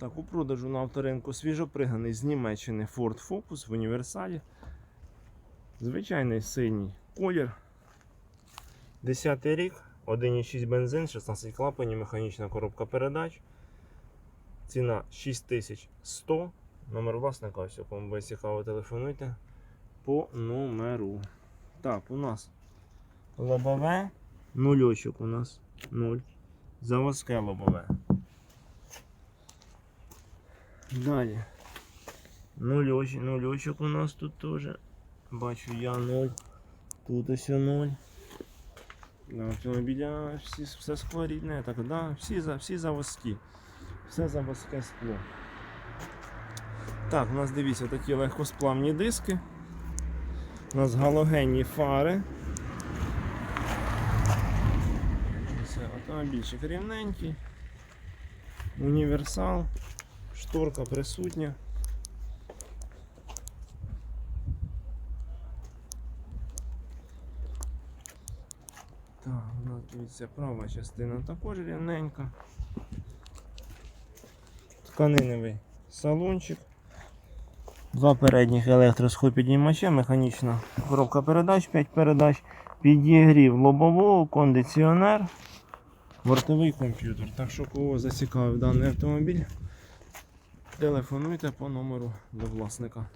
Так, у продажу на авторинку свіжоприганий з Німеччини Ford Focus в універсалі. Звичайний синій колір. 10 рік, 1,6 бензин, 16 клапанів, механічна коробка передач. Ціна 6100. Номер власника, ось кому буде цікаво, телефонуйте по номеру. Так, у нас лобове, нульочок у нас 0. Заводське лобове. Далі. Нульочок, нульочок у нас тут теж. Бачу я 0. Тут ось 0. На автомобіля всі, все скло рідне, так, да, всі, всі заводські. Все заводське скло. Так, у нас дивіться такі легкосплавні диски. У нас галогенні фари. Це автомобільчик рівненький. Універсал. Шторка присутня. Так, у нас дивіться права частина також рівненька. Тканиневий салончик. Два передніх електросхопіднімача, механічна коробка передач, 5 передач, підігрів лобового, кондиціонер, бортовий комп'ютер. Так що кого зацікавив даний автомобіль, телефонуйте по номеру до власника.